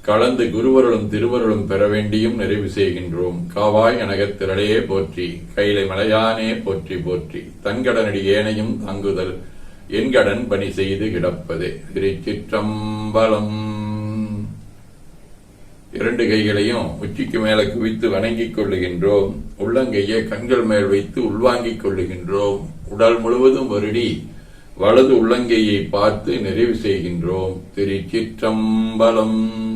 கலந்து குருவருளும் திருவருளும் பெற வேண்டியும் நிறைவு செய்கின்றோம். காவாய் அனகத்திரளையே போற்றி கைலை மலையானே போற்றி போற்றி தன்கடனடி ஏனையும் தங்குதல் என்கடன் பணி செய்து கிடப்பதே. திருச்சிற்றம்பலம். இரண்டு கைகளையும் உச்சிக்கு மேல குவித்து வணங்கிக் கொள்ளுகின்றோம். உள்ளங்கையை கண்கள் மேல் வைத்து உள்வாங்கிக் கொள்ளுகின்றோம். உடல் முழுவதும் வருடி வலது உள்ளங்கையை பார்த்து நிறைவு செய்கின்றோம். திருச்சிற்றம்பலம்.